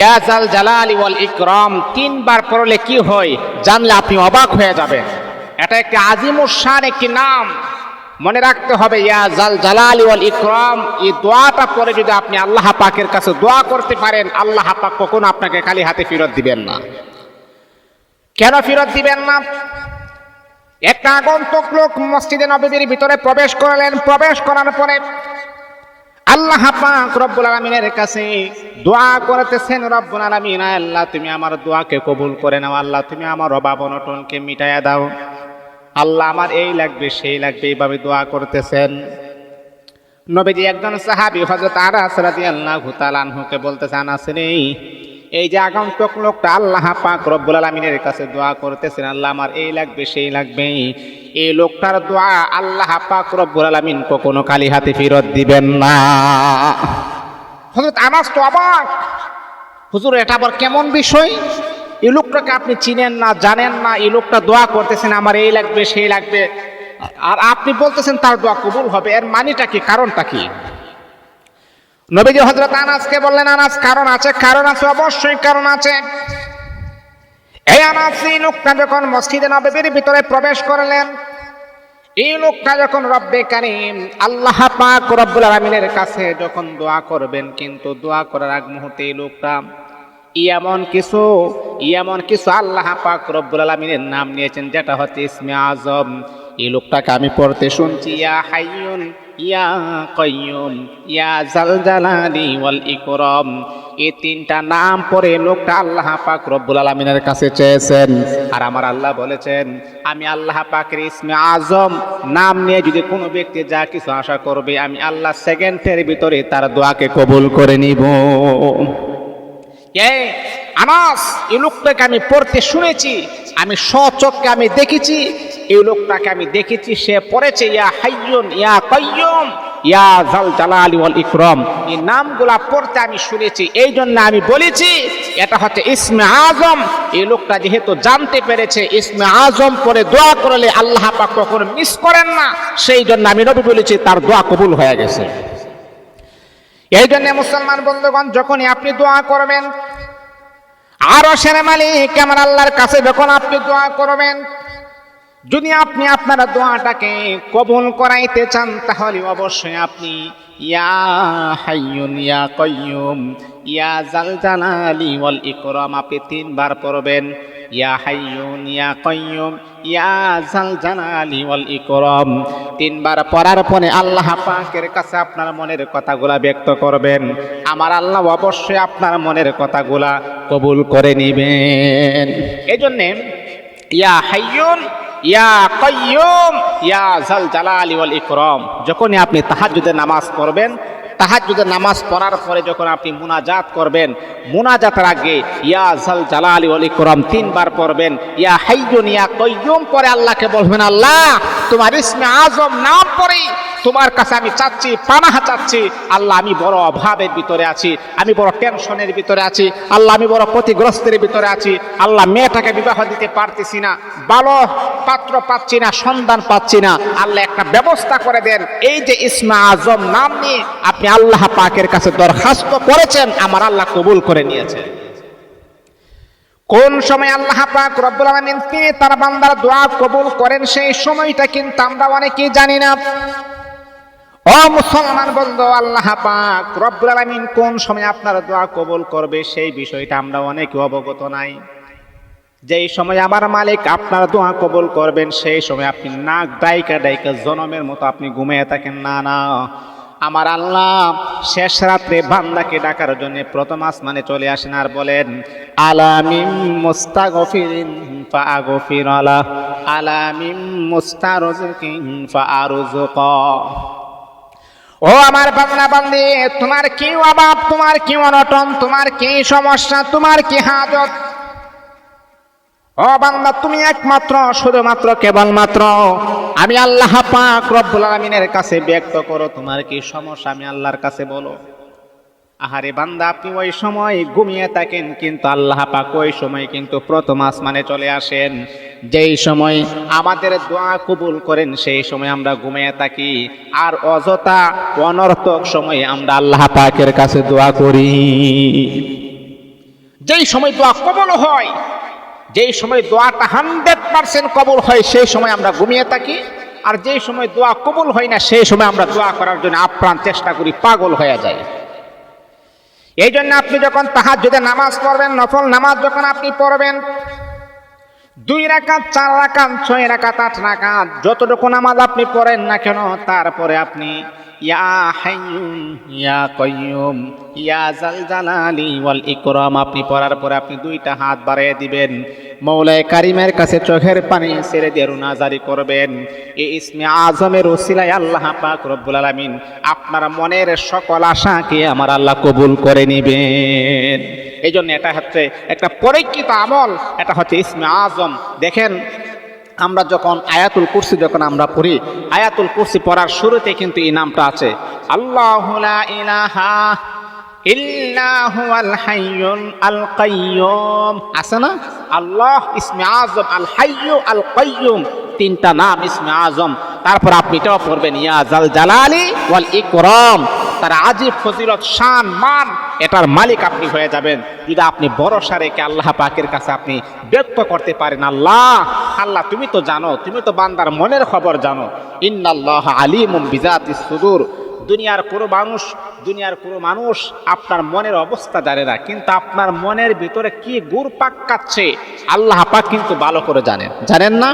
ইয়াজাল জালালি ওয়াল ইকরাম, তিনবার পড়লে কি হয়? জানলে আপনি অবাক হয়ে যাবেন। এটা একটি আজিমুসান, একটি নাম। মনে রাখতে হবে ইয়াজাল জালালি ওয়াল ইকরাম, এই দোয়াটা পরে যদি আপনি আল্লাহ পাকের কাছে দোয়া করতে পারেন, আল্লাহ পাক কখনো আপনাকে খালি হাতে ফেরত দিবেন না। কেন ফেরত দিবেন না? একটা আগন্তুক লোক মসজিদে নবীর ভিতরে প্রবেশ করলেন। প্রবেশ করার পরে আল্লাহ পাক রব্বুল আলামিনের কাছে দোয়া করতেছেন রব্বুল আলামিন, আল্লাহ, তুমি আমার দোয়াকে কবুল করে নাও। আল্লাহ, তুমি আমার অভাব অনটনকে মিটাইয়া দাও। আল্লাহ আমার এই লাগবে, সেই লাগবে, এইভাবে দোয়া করতেছেন। নবীজি একজন সাহাবী হযরত আনাস রাদিয়াল্লাহু তাআলা আনহুকে বলতেছেন আনাস রে এই যে আগন্তুক লোকটা আল্লাহ পাক রব্বুল আলামিনের কাছে দোয়া করতেছেন, আল্লাহ আমার এই লাগবে, সেই লাগবে। এই লোকটার দোয়া আল্লাহ পাক রব্বুল আলামিন কখনো খালি হাতে ফেরত দিবেন না। হযরত আনাস তো অবাক। হুজুর, এটা আবার কেমন বিষয়? এই লোকটাকে আপনি চিনেন না, জানেন না, এই লোকটা দোয়া করতেছেন, আমার এই লাগবে, সেই লাগবে। আর আপনি বলতেছেন তার দোয়া কবুল হবে, এর মানিটা কি, কারণটা কি? নবীজি হজরত আনাসকে বললেন, আনাস, কারণ আছে কারণ আছে, অবশ্যই কারণ আছে। এই আনাস এই লোকটা যখন মসজিদে নবীর ভিতরে প্রবেশ করলেন, এই লোকটা যখন রব্বে কারিম আল্লাহ পাক রব্বুল আলামিনের কাছে যখন দোয়া করবেন, কিন্তু দোয়া করার আগ মুহূর্তে এই লোকটা এমন কিছু এমন কিছু আল্লাহ পাক রব্বুল আলামিনের নাম নিয়েছেন, যেটা হচ্ছে ইসমে আজম। এই লোকটাকে আমি পড়তে শুনছি, ইয়া হাইয়ুন ইয়া কয়ুম ইয়া জালজালালি ওয়াল ইকরাম। এই তিনটা নাম পরে লোকটা আল্লাহ পাক রব্বুল আলামিনের কাছে চেয়েছেন। আর আমার আল্লাহ বলেছেন, আমি আল্লাহ পাকের ইসমে আজম, নাম নিয়ে যদি কোনো ব্যক্তি যা কিছু আশা করবে, আমি আল্লাহ সেকেন্ডের ভিতরে তার দোয়াকে কবুল করে নিব। এ আনাস, এই লোকটাকে আমি পড়তে শুনেছি, আমি সচককে আমি দেখেছি এই লোকটাকে আমি দেখেছি, সে পড়েছে, ইয়া হাইয়ুন, ইয়া কাইয়ুম, ইয়া জাল জালালি ওয়াল ইকরাম। এই নামগুলা পড়তে আমি শুনেছি এই জন্য আমি বলেছি, এটা হচ্ছে ইসমে আজম। এই লোকটা যেহেতু জানতে পেরেছে, ইসমে আজম পরে দোয়া করলে আল্লাহ পাক কখনো মিস করেন না সেই জন্য আমি নবী বলেছি, তার দোয়া কবুল হয়ে গেছে। এই জন্য মুসলমান বন্ধুগণ, যখনই আপনি দোয়া করবেন আরও সেরে মালিক, আমার আল্লাহর কাছে যখন আপনি দোয়া করবেন যদি আপনি আপনার দোয়াটাকে কবুল করাইতে চান, তাহলে অবশ্যই আপনি ইয়া হাইয়ুন, ইয়া কয়্যুম ইয়া জাল জালালি ওয়াল ইকরাম আপনি তিনবার পড়বেন। ইয়া হাইয়ুন, ইয়া কয়্যুম ইয়া জাল জালালি ওয়াল ইকরাম। তিনবার পড়ার পরে আল্লাহ পাকের কাছে আপনার মনের কথাগুলা ব্যক্ত করবেন। আমার আল্লাহ অবশ্যই আপনার মনের কথাগুলা কবুল করে নেবেন। এই জন্যে ইয়া হাইয়ুন ইয়া কাইয়ুম, ইয়া জাল জালালি ওয়াল ইকরম। যখনই আপনি তাহাজ্জুদের নামাজ পড়বেন, তাহাজ্জুদের নামাজ পড়ার পরে যখন আপনি মুনাজাত করবেন, মুনাজাতের আগে ইয়া জাল জালালি ওয়াল ইকরম তিনবার পড়বেন, ইয়া হাইয়ুন, ইয়া কয়ুম পরে আল্লাহকে বলবেন, আল্লাহ তোমার ইসমে আজম নাম পড়ে, তোমার কাছে আমি চাচ্ছি, পানাহা চাচ্ছি। আল্লাহ, আমি বড় অভাবের ভিতরে আছি, আমি বড় টেনশনের ভিতরে আছি, আল্লাহ, আমি বড় ক্ষতিগ্রস্তের ভিতরে আছি। আল্লাহ, মেয়েটাকে বিবাহ দিতে পারতেছি না ভালো পাত্র পাচ্ছি না সন্ধান পাচ্ছি না। আল্লাহ, একটা ব্যবস্থা করে দেন, এই যে ইসমা আজম নাম নিয়ে আপনি আল্লাহ পাকের কাছে দরখাস্ত করেছেন, আমার আল্লাহ কবুল করে নিয়েছেন। কোন সময় আল্লাহ পাক রব্বুল আলামিন তিনি তার বান্দার দোয়া কবুল করেন, সেই সময়টা কিন্তু আমরা অনেকেই জানি না। ও মুসলমান বন্ধু, আল্লাহ পাক রব্বুল আলামিন কোন সময় আপনার দোয়া কবুল করবে, সেই বিষয়টা আমরা অনেকে অবগত নাই। যেই সময় আমার মালিক আপনার দোয়া কবুল করবেন, সেই সময় আপনি নাক ডাইকা ডাইকা জনমের মতো আপনি ঘুমিয়ে থাকেন। না না। আমার আল্লাহ শেষ রাত্রে বান্দাকে ডাকার জন্য প্রথম আসমানে চলে আসেন আর বলেন আলামিম মুস্তাগফিরিন ফাগফির আলা আলামিম মুস্তারজিকিন ফাআরজুক ও আমার বাংলা বান্দি, তোমার কি অভাব, তোমার কি অনটন, তোমার কি সমস্যা, তোমার কি হাজত? ও বান্দা, তুমি একমাত্র, শুধুমাত্র কেবলমাত্র। আমি আল্লাহ পাক রব্বুল আলামিনের কাছে ব্যক্ত করো, তোমার কি সমস্যা? আমি আল্লাহর কাছে বলো। আহারে বান্দা, আপনি ওই সময় ঘুমিয়ে থাকেন, কিন্তু আল্লাহ পাক ওই সময় কিন্তু প্রথম আসমানে চলে আসেন। যেই সময় আমাদের দোয়া কবুল করেন, সেই সময় আমরা ঘুমিয়ে থাকি। আর অযথা অনর্থক সময়ে আমরা আল্লাহ পাকের কাছে দোয়া করি। যেই সময় দোয়া কবল হয় যেই সময় দোয়াটা হান্ড্রেড পার্সেন্ট কবল হয়, সেই সময় আমরা ঘুমিয়ে থাকি। আর যেই সময় দোয়া কবুল হয় না, সেই সময় আমরা দোয়া করার জন্য আপ্রাণ চেষ্টা করি, পাগল হয়ে যায় এই জন্য আপনি যখন তাহার যদি নামাজ পড়বেন, নফল নামাজ যখন আপনি পড়বেন, দুই রাকাত, চার রাকাত, ছয় রাকাত, আট রাকাত, যতটুকু নামাজ আপনি পড়েন না কেন, তারপরে আপনি ইয়া আপনি পড়ার পরে আপনি দুইটা হাত বাড়িয়ে দিবেন। মৌলায় কারিমের কাছে চোখের পানি ছেড়ে দিয়ে রুনাজারি করবেন। এই ইসমে আজমের ওসিলায় আল্লাহ পাক রব্বুল আলামিন আপনার মনের সকল আশাকে আমার আল্লাহ কবুল করে নেবেন। এই জন্য এটা হচ্ছে একটা পরীক্ষিত আমল, এটা হচ্ছে ইসমে আজম। দেখেন আমরা যখন আয়াতুল কুরসি যখন আমরা পড়ি, আয়াতুল কুরসি পড়ার শুরুতে কিন্তু এই নামটা আছে, আল্লাহ ইলাহা আছে না? আল্লাহ ইসমে আজম আল হাইয়ু আল কয়ুম তিনটা নাম ইসমে আজম। তারপর আপনি এটাও পড়বেন, ইয়া জাল জালালি ওয়াল ইকরাম। তার আজিব, ফজিলত, শান, মান, এটার মালিক আপনি হয়ে যাবেন। যদি আপনি ভরসা রেখে আল্লাহ পাকের কাছে আপনি ব্যক্ত করতে পারেন, আল্লাহ আল্লাহ, তুমি তো জানো, তুমি তো বান্দার মনের খবর জানো। ইন্নাল্লাহ আলিমুম বিজাতি সুদূর। দুনিয়ার কোনো মানুষ, দুনিয়ার কোনো মানুষ আপনার মনের অবস্থা জানে না, কিন্তু আপনার মনের ভিতরে কি গুড় পাক কাচ্ছে আল্লাহ পাক কিন্তু ভালো করে জানেন। জানেন না?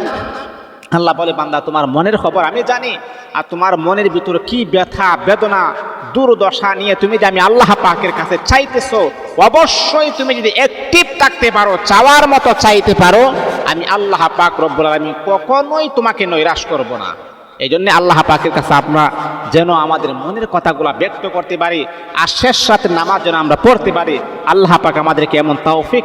আল্লাহ বলে, বান্দা, তোমার মনের খবর আমি জানি, আর তোমার মনের ভিতরে কি ব্যথা, বেদনা, দুর্দশা নিয়ে তুমি যে আমি আল্লাহ পাকের কাছে চাইতেছো, অবশ্যই তুমি যদি অ্যাক্টিভ থাকতে পারো, চাওয়ার মতো চাইতে পারো, আমি আল্লাহ পাক রব্বুল আমি কখনোই তোমাকে নৈরাশ করব না। এই জন্যে আল্লাহ পাকের কাছে আমরা যেন আমাদের মনের কথাগুলো ব্যক্ত করতে পারি, আর শেষ সাথে নামাজ যেন আমরা পড়তে পারি, আল্লাহ পাক আমাদেরকে এমন তৌফিক